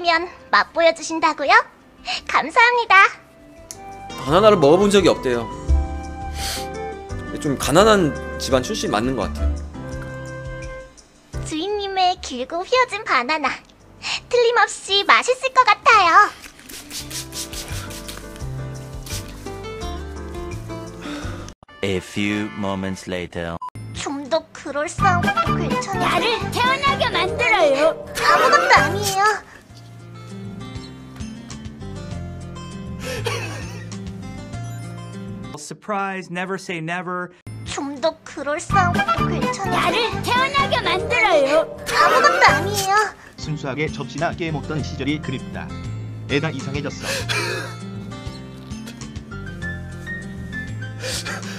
면 맛보여 주신다고요? 감사합니다. 바나나를 먹어본 적이 없대요. 좀 가난한 집안 출신 맞는 것 같아요. 주인님의 길고 휘어진 바나나. 틀림없이 맛있을 것 같아요. A few moments later. 좀 더 그럴싸한 것도 괜찮아. 나를 태어나게 만들어요. 아무것도 아니에요. surprise, never say never. 좀 더 그럴싸하고 괜찮은 나를 태어나게 만들어요. 아무것도 아니에요. 순수하게 접시나 깨 먹던 시절이 그립다. 애가 이상해졌어.